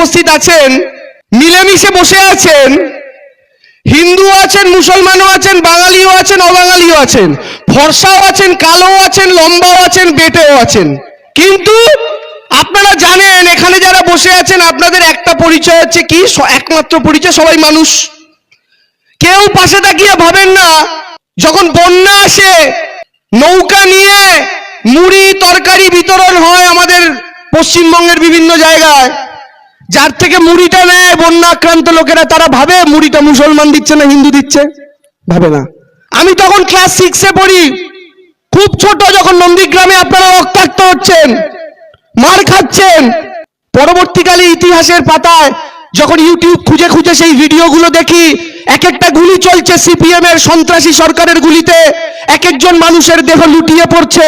উপস্থিত আছেন, মিলেমিশে বসে আছেন হিন্দু আছেন, মুসলমানও আছেন, বাঙালিও আছেন, অবাঙালিও আছেন, ফর্সাও আছেন, কালোও আছেন, লম্বাও আছেন, বেটেও আছেন। কিন্তু আপনারা জানেন, এখানে যারা বসে আছেন, আপনাদের একটা পরিচয় হচ্ছে কি? একমাত্র পরিচয় সবাই মানুষ। কেউ পাশে তাকিয়ে ভাবেন না, যখন বন্যা আসে, নৌকা নিয়ে মুড়ি, তরকারি বিতরণ হয় আমাদের পশ্চিমবঙ্গের বিভিন্ন জায়গায়। যার থেকে মুড়িটা নেয় বন্যা আক্রান্ত লোকেরা, তারা ভাবে মুড়িটা মুসলমান দিচ্ছে না, হিন্দু দিচ্ছে? ভাবে না। আমি তখন ক্লাস সিক্সে পড়ি। খুব ছোট যখন নন্দীগ্রামে আপনারা রক্তাক্ত হচ্ছেন, মার খাচ্ছেন। পরবর্তীকালে ইতিহাসের পাতায় যখন ইউটিউব খুঁজে খুঁজে সেই ভিডিওগুলো দেখি এক একটা গুলি চলছে সিপিএম এর সন্ত্রাসী সরকারের গুলিতে। এক একজন মানুষের দেহ লুটিয়ে পড়ছে।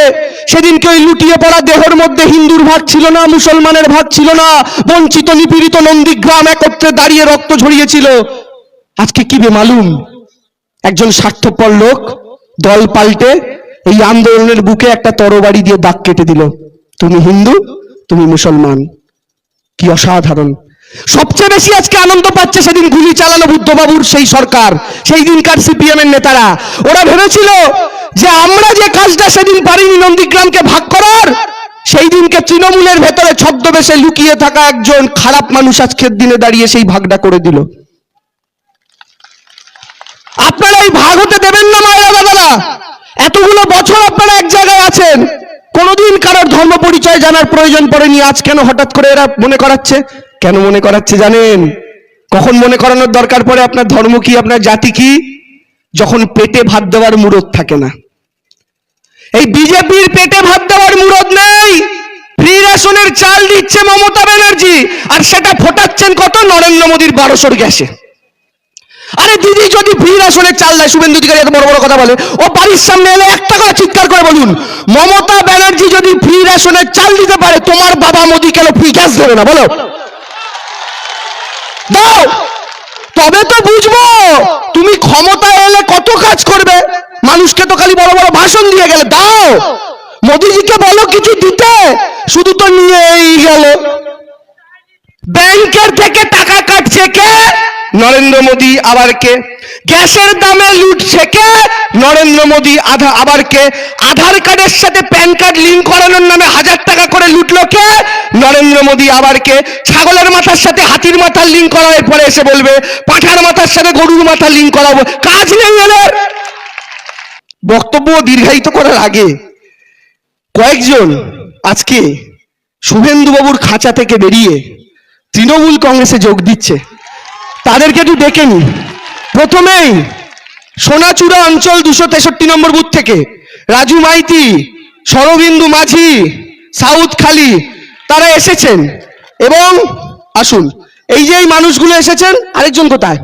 সেদিনকে ওই লুটিয়ে পড়া দেহর মধ্যে হিন্দুর ভাগ ছিল না, মুসলমানের ভাগ ছিল না, বঞ্চিত, নিপীড়িত নন্দীগ্রাম একত্রে দাঁড়িয়ে রক্ত ঝরিয়েছিল। আজকে কি বে মালুম একজন স্বার্থপর লোক দল পাল্টে এই আন্দোলনের বুকে একটা তরবারি দিয়ে দাগ কেটে দিল। তুমি হিন্দু, তুমি মুসলমান। কি অসাধারণ। সবচেয়ে বেশি আজকে আনন্দ পাচ্ছে সেদিন গুলি চালানো বুদ্ধবাবুর সেই সরকার, সেই দিনকার সিপিএম এর নেতারা। ওরা ভেবেছিল যে আমরা যে কাজটা সেদিন পারিনি নন্দীগ্রামকে ভাগ করার, সেই দিনকে তৃণমূলের ভেতরে ছদ্মবেশে লুকিয়ে থাকা একজন খারাপ মানুষ আজকের দিনে দাঁড়িয়ে সেই ভাগটা করে দিল। আপনারা এই ভাগ হতে দেবেন না মায়েরা দাদারা। এতগুলো বছর আপনারা এক জায়গায় আছেন। কোনোদিন কারোর ধর্ম পরিচয় জানার প্রয়োজন পড়েনি। আজ কেন হঠাৎ করে এরা মনে করাচ্ছে? কেন মনে করাচ্ছে জানেন? কখন মনে করানোর দরকার পড়ে আপনার ধর্ম কি, আপনার জাতি কি? যখন পেটে ভাত দেওয়ার মুরত থাকে না। এই বিজেপির পেটে ভাত দেওয়ার মুরত নেই। ফ্রি রেশনের চাল দিচ্ছে মমতা ব্যানার্জি, আর সেটা ফোটাচ্ছেন কত নরেন্দ্র মোদীর বারোশোর গ্যাসে। আরে দিদি, যদি ফ্রি রেশনের চাল দেয়, শুভেন্দু অধিকারী এত বড় বড় কথা বলে। ও বাড়ির সামনে এলে একটা করে চিৎকার করে বলুন, মমতা ব্যানার্জি যদি ফ্রি রেশনের চাল দিতে পারে, তোমার বাবা মোদি কেন ফ্রি গ্যাস দেবে না, বলো। দাও। তবে তো বুঝব, তুমি ক্ষমতা এলে কত কাজ করবে? মানুষকে তো খালি বড় বড় ভাষণ দিয়ে গেলে, দাও। মোদিজিকে বলো, কিছু দিতে। শুধু তো নিয়েই গেল। ব্যাংকের থেকে টাকা কাটছে কে? নরেন্দ্র মোদী আবার কে? গ্যাসের দামে লুটছে কে? নরেন্দ্র মোদী আধা আবার কে? আধার কার্ডের সাথে প্যান কার্ড লিঙ্ক করানোর নামে হাজার টাকা করে লুটলো কে? নরেন্দ্র মোদী আবার কে? ছাগলের মাথার সাথে হাতির মাথার লিঙ্ক করার পরে এসে বলবে, পাঠার মাথার সাথে গরুর মাথার লিঙ্ক করাবো। কাজ নেই এদের। বক্তব্য দীর্ঘায়িত করার আগে কয়েকজন আজকে শুভেন্দুবাবুর খাঁচা থেকে বেরিয়ে তৃণমূল কংগ্রেসে যোগ দিচ্ছে। তাদেরকে একটু ডেকে নি। প্রথমেই সোনাচূড়া অঞ্চল দুশো তেষট্টি নম্বর বুথ থেকে রাজু মাইতি সরবিন্দু মাঝি, সাউথ খালি, তারা এসেছেন। এবং আসুন, এই যে এই মানুষগুলো এসেছেন, আরেকজন কোথায়?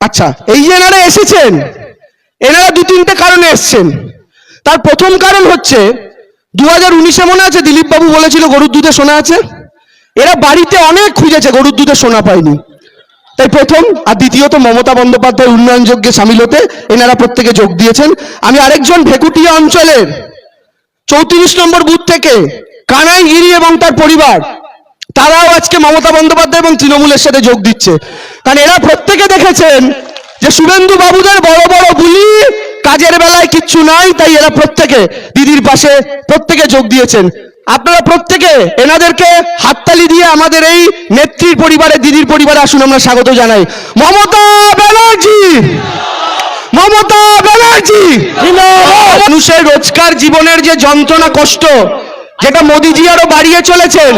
আচ্ছা এই যে এনারা এসেছেন, এনারা দু তিনটে কারণে এসছেন। তার প্রথম কারণ হচ্ছে দু হাজার উনিশে মনে আছে দিলীপ বাবু বলেছিল গরুর দুধে সোনা আছে? এরা বাড়িতে অনেক খুঁজেছে, গরুর দুধে সোনা পায়নি। তাই প্রথম আর দ্বিতীয়ত মমতা বন্দ্যোপাধ্যায় উন্নয়ন যজ্ঞে সামিল হতে এনারা প্রত্যেকে যোগ দিয়েছেন। আমি আরেকজন ভেকুটিয়া অঞ্চলের চৌত্রিশ নম্বর বুথ থেকে কানাই গিরি এবং তার পরিবার, তারাও আজকে মমতা বন্দ্যোপাধ্যায় এবং তৃণমূলের সাথে যোগ দিচ্ছে। কারণ এরা প্রত্যেকে দেখেছেন যে শুভেন্দু বাবুদের বড় বড় বুলি কাজের বেলায় কিচ্ছু নাই, তাই এরা প্রত্যেকে দিদির পাশে প্রত্যেকে যোগ দিয়েছেন। আপনারা প্রত্যেকে এনাদেরকে হাততালি দিয়ে আমাদের এই নেত্রীর পরিবারে দিদির পরিবারে আসুন আমরা স্বাগত জানাই। মমতা ব্যানার্জি! মমতা ব্যানার্জি! মানুষের রোজকার জীবনের যে যন্ত্রণা কষ্ট যেটা মোদিজি আরও বাড়িয়ে চলেছেন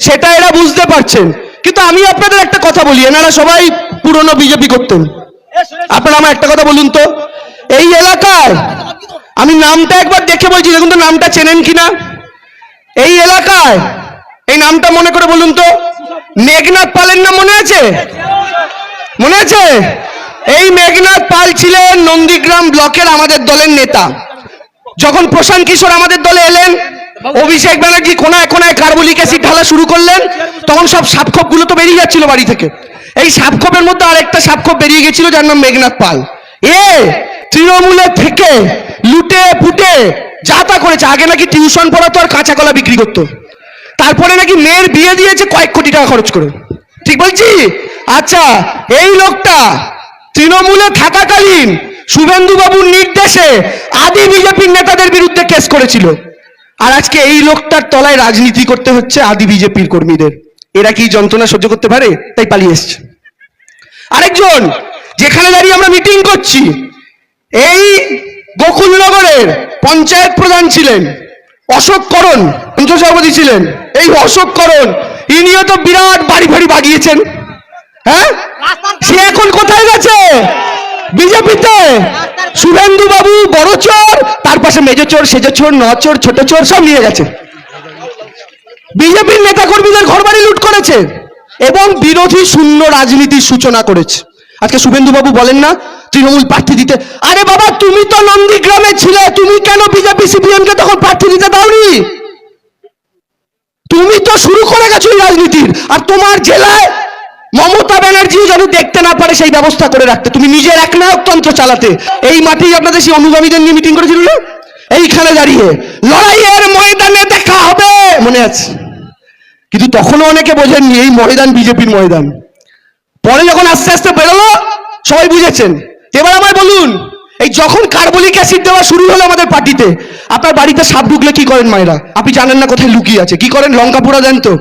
সেটা এরা বুঝতে পারছেন। কিন্তু আমি আপনাদের একটা কথা বলি এনারা সবাই পুরনো বিজেপি করতেন। আপনারা আমার একটা কথা বলুন তো। এই এলাকায় আমি নামটা একবার দেখে বলছি দেখুন তো নামটা চেনেন কিনা? এলাকায়। এই নামটা মনে করে বলুন তো। মেঘনাথ পালের নাম মনে আছে? মনে আছে? এই মেঘনাথ পাল ছিলেন নন্দীগ্রাম ব্লকের আমাদের দলের নেতা। যখন প্রশান্ত কিশোর আমাদের দলে এলেন, অভিষেক ব্যানার্জি কোনায় কোনায় কার্বলিক অ্যাসিড ঢালা শুরু করলেন, তখন সব সাপখোপগুলো তো বেরিয়ে যাচ্ছিল বাড়ি থেকে। এই সাপখোপের মধ্যে আরেকটা সাপখোপ বেরিয়ে গেছিল যার নাম মেঘনাথ পাল। এ তৃণমূলের থেকে লুটে, পুটে যা তা করেছে। আগে নাকি টিউশন পড়াতো আর কাঁচা কলা বিক্রি করতো। তারপরে নাকি মেয়ের বিয়ে দিয়েছে কয়েক কোটি টাকা খরচ করে। ঠিক বলছি? আচ্ছা এই লোকটা তৃণমূলে থাকাকালীন শুভেন্দু বাবুর নির্দেশে আদি বিজেপির নেতাদের বিরুদ্ধে কেস করেছিল। আর আজকে এই লোকটার তলায় রাজনীতি করতে হচ্ছে আদি বিজেপির কর্মীদের। এরা কি যন্ত্রণা সহ্য করতে পারে? তাই পালিয়ে এসছে। আরেকজন, যেখানে দাঁড়িয়ে আমরা মিটিং করছি এই গোকুলনগরের পঞ্চায়েত প্রধান ছিলেন অশোক করণ পঞ্চায়েত সভাপতি ছিলেন। এই অশোক করণ ইনিও তো বিরাট বাড়ি ফাড়ি বাগিয়েছেন। হ্যাঁ? সে এখন কোথায় গেছে? বিজেপিতে। শুভেন্দু বাবু বড় চোর, তার পাশে মেজো চোর, সেজো চোর, ন চোর, ছোট চোর সব নিয়ে গেছে। বিজেপির নেতাকর্মীদের ঘরবাড়ি লুট করেছে এবং বিরোধী শূন্য রাজনীতির সূচনা করেছে। আজকে শুভেন্দু বাবু বলেন না তৃণমূল প্রার্থী দিতে। আরে বাবা, তুমি তো নন্দীগ্রামে ছিলে, তুমি কেন বিজেপি সিপিএম কে তখন প্রার্থী দিতে দাওনি? তুমি তো শুরু করে গেছো রাজনীতির। আর তোমার জেলায় মমতা ব্যানার্জি যেন দেখতে না পারে সেই ব্যবস্থা করে রাখতে। তুমি নিজের একনায়কতন্ত্র চালাতে। এই মাঠেই আপনাদের সেই অনুগামীদের নিয়ে মিটিং করেছিল না? এইখানে দাঁড়িয়ে লড়াইয়ের ময়দানে দেখা হবে, মনে আছে? কিন্তু তখনও অনেকে বোঝেননি, এই ময়দান বিজেপির ময়দান। পরে যখন আস্তে আস্তে বেরোলো, সবাই বুঝেছেন এবার আমায় বলুন, এই যখন কার্বলিক অ্যাসিড দেওয়া শুরু হলো আমাদের পার্টিতে, আপনার বাড়িতে সাপ ঢুকলে কি করেন মায়েরা? আপনি জানেন না কোথায় লুকিয়ে আছে। কি করেন? লঙ্কা পোড়া দেন তো।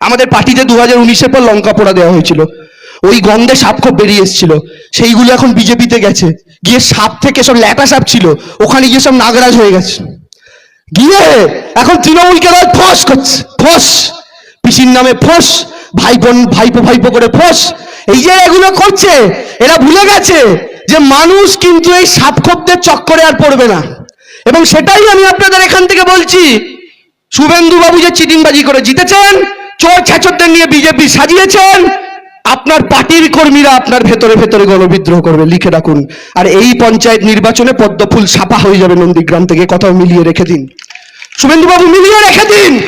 আমাদের পার্টিতে দু হাজার উনিশের পর লঙ্কা পোড়া দেওয়া হয়েছিল। ওই গন্ধে সাপ খুব বেরিয়ে এসেছিল। সেইগুলো এখন বিজেপিতে গেছে। গিয়ে সাপ থেকে সব ল্যাটা সাপ ছিল। ওখানে গিয়ে সব নাগরাজ হয়ে গেছে। গিয়ে এখন তৃণমূলকে ফস করছে। ফস। পিসির নামে ফস। ভাই বোন ভাইপো ভাইপো করে ফস। এই যে এগুলো করছে, এরা ভুলে গেছে যে মানুষ কিন্তু এই সাপখোপদের চক্করে আর পড়বে না। এবং সেটাই আমি আপনাদের এখান থেকে বলছি, শুভেন্দু বাবু যে চিটিংবাজি করে জিতেছেন, চোর ছেচরদের নিয়ে বিজেপি সাজিয়েছেন, আপনার পার্টির কর্মীরা আপনার ভেতরে ভেতরে গণবিদ্রোহ করবে, লিখে রাখুন। আর এই পঞ্চায়েত নির্বাচনে পদ্মফুল ছাপা হয়ে যাবে নন্দীগ্রাম থেকে, কথাও মিলিয়ে রেখে দিন। শুভেন্দু বাবু মিলিয়ে রেখে দিন।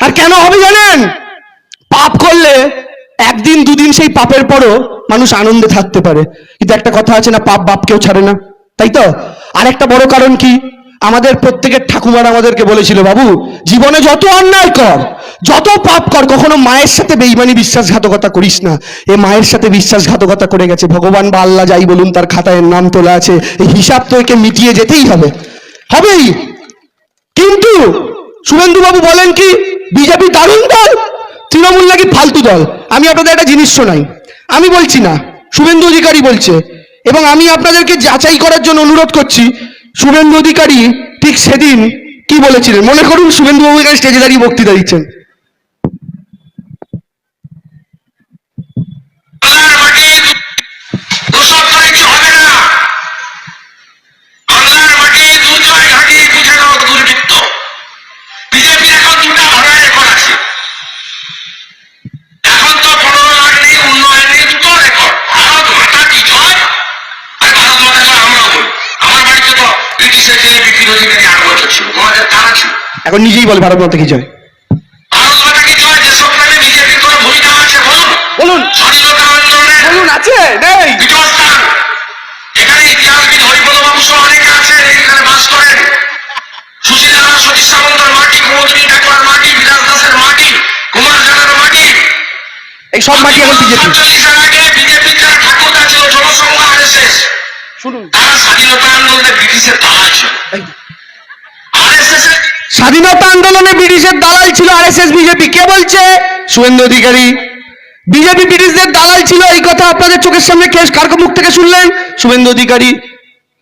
আর কেন হবে জানেন? পাপ করলে একদিন, দুদিন সেই পাপের পরও মানুষ আনন্দে থাকতে পারে। কিন্তু একটা কথা আছে না, পাপ বাপ কেউ ছাড়ে না। তাই তো? আর একটা বড় কারণ কি? আমাদের প্রত্যেকের ঠাকুমারা আমাদেরকে বলেছিল, বাবু, জীবনে যত অন্যায় কর, যত পাপ কর, কখনো মায়ের সাথে বেইমানি বিশ্বাসঘাতকতা করিস না। এ মায়ের সাথে বিশ্বাসঘাতকতা করে গেছে। ভগবান বা আল্লাহ যাই বলুন, তার খাতায় নাম তোলা আছে। এই হিসাব তো একে মিটিয়ে যেতেই হবে। হবেই। কিন্তু শুভেন্দু বাবু বলেন কি, বিজেপি দারুণ তৃণমূল নাকি ফালতু দল। আমি আপনাদের একটা জিনিস শোনাই। আমি বলছি না, শুভেন্দু অধিকারী বলছে, এবং আমি আপনাদেরকে যাচাই করার জন্য অনুরোধ করছি, শুভেন্দু অধিকারী ঠিক সেদিন কি বলেছিলেন? মনে করুন শুভেন্দু অধিকারী স্টেজে দাঁড়িয়ে বক্তৃতা দিচ্ছেন। এখন নিজেই বলে ভারত মাতা কি জয়। ভারত মাতা কি জয়? যেসব নামে বিজেপির কোনো ভূমিকা স্বাধীনতা আন্দোলনে ব্রিটিশের দালাল ছিল আর এস এস বিজেপি। কে বলছে? শুভেন্দু অধিকারী। বিজেপি, ব্রিটিশদের দালাল ছিল, এই কথা আপনাদের চোখের সামনে কে কার মুখ থেকে শুনলেন? শুভেন্দু অধিকারী।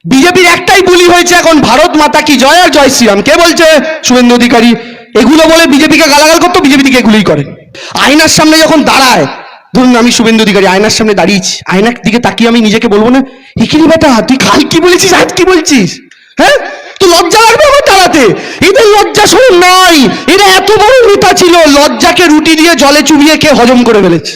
বিজেপির একটাই বুলি হয়েছে এখন ভারত মাতা কি জয় আর জয় শ্রীরাম। কে বলছে? শুভেন্দু অধিকারী। এগুলো বলে বিজেপিকে গালাগাল করতো, বিজেপি দিকে এগুলোই করে। আয়নার সামনে যখন দাঁড়ায়, ধরুন আমি শুভেন্দু অধিকারী, আয়নার সামনে দাঁড়িয়েছি, আয়নার দিকে তাকিয়ে আমি নিজেকে বলব না, হিকিরি বেটা, তুই কাল কি বলেছিস? আজ কি বলছিস? হ্যাঁ? তো লজ্জা লাগবে দাঁড়াতে এদের লজ্জা শুধু নয়, এরা এত বড় নেতা ছিল, লজ্জাকে রুটি দিয়ে জলে চুবিয়ে খেয়ে হজম করে ফেলেছে।